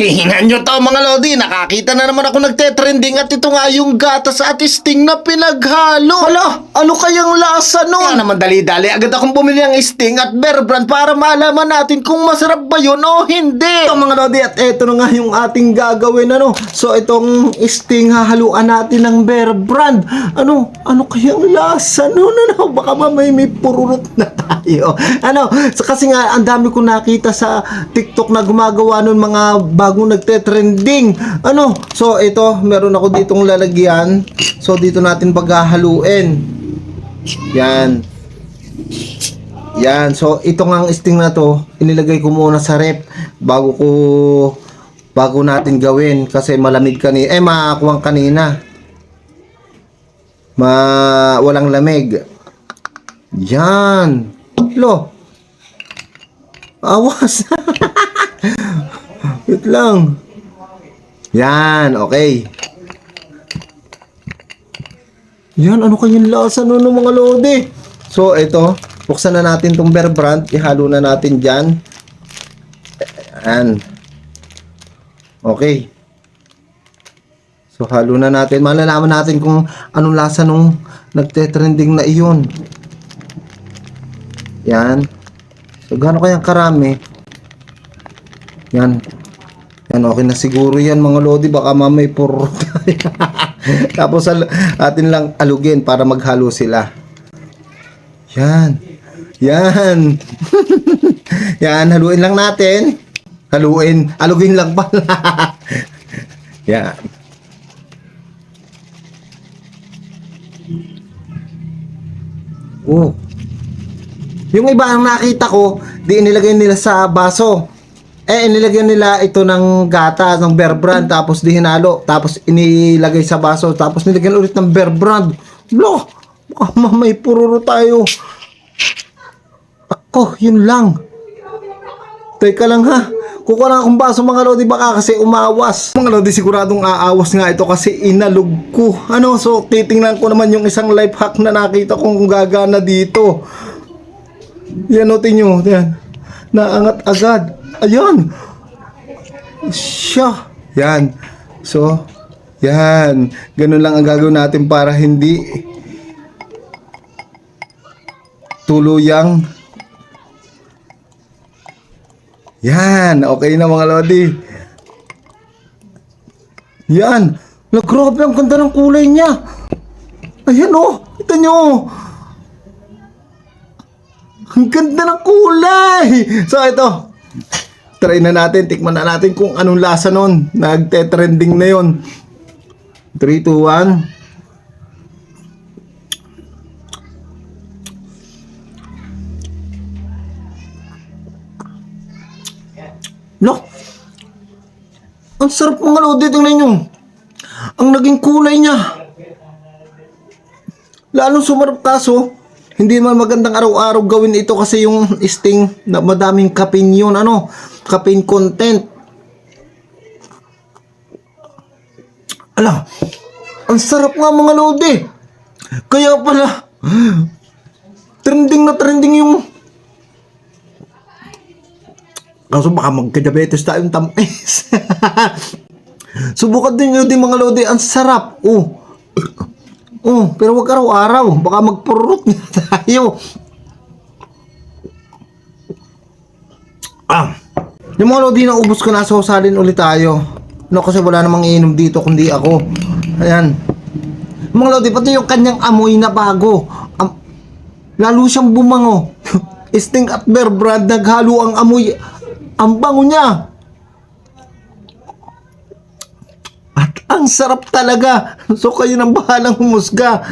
Tingnan nyo to mga Lodi, nakakita na naman ako nagte-trending at ito nga yung gatas at sting na pinaghalo. Hala, ano kayang lasa nun? Kaya naman dali-dali, agad akong bumili ng sting at bear brand para malaman natin kung masarap ba yun o hindi. Ito mga Lodi, at ito na nga yung ating gagawin ano. So itong sting hahaluan natin ng bear brand. Ano, ano kayang lasa nun? Ano, baka mamay may pururot na tayo. Ano, so, kasi nga ang dami ko nakita sa TikTok na gumagawa nun mga bagong nagte-trending. Ano, so ito, meron ako ditong lalagyan. So dito natin paghahaluin. Yan. Yan. So ito nga ang sting na to, inilagay ko muna sa rep bago ko bago natin gawin kasi malamig kanina eh makakuwang kanina. Ma walang lamig. Yan. Lo. Awas. Wait lang. Yan, okay. Yan, ano kanyang lasa nun ng mga lodi? So, ito, buksan na natin tong bear brand. Ihalo na natin dyan. Yan. Okay. So, halo na natin. Malalaman natin kung anong lasa nung nagte-trending na iyon. Yan. So, gaano kayang karami? Yan. Yan, okay na siguro yan mga lodi. Baka mamay puro Tapos atin lang alugin para maghalo sila. Yan. Yan. yan, haluin lang natin. Haluin. Alugin lang pala. yan. Oh. Yung iba ang nakita ko, di inilagay nila sa baso. Eh, inilagay nila ito ng gata, ng bear brand, tapos di hinalo, tapos inilagay sa baso, tapos nilagyan ulit ng bear brand. Lo, baka mamay pururo tayo. Ako, yun lang. Teka lang ha. Kukuha lang akong baso mga lodi baka kasi umawas. Mga lodi siguradong aawas nga ito kasi inalog ko. Ano, so titingnan ko naman yung isang life hack na nakita kong gagana dito. Yan o, tinyo. Yan. Naangat agad. Ayan. Siya. Yan. So, yan. Ganun lang ang gagawin natin para hindi tuluyang yan. Okay na mga lodi. Yan. Na grabe ang ganda ng kulay niya. Ayan oh. Ito nyo. Ang ganda ng kulay! So ito, try na natin, tikman na natin kung anong lasa nun. Nagte-trending na yon. 3, 2, 1. No! Ang sarap mga lodi, tingnan nyo. Ang naging kulay niya. Lalong sumarap kaso, hindi man magandang araw-araw gawin ito kasi yung sting na madaming caffeine yun, ano, caffeine content. Ala, ang sarap nga mga lodi. Kaya pala, trending na trending yung Kaso baka magka-diabetes tayong tamis. Subukan din nyo din mga lodi. Ang sarap. Oh. Oh, pero wag araw-araw. Baka magpurot na tayo. Ah. Yung mga lodi na ubos ko na, so salin ulit tayo. No, kasi wala namang iinom dito kundi ako. Ayan. Mga lodi, pati yung kanyang amoy na bago. Am- lalo siyang bumango. Sting at Bear Brand naghalo ang amoy. Ang bango niya. Ang sarap talaga. So kayo nang bahalang humusga.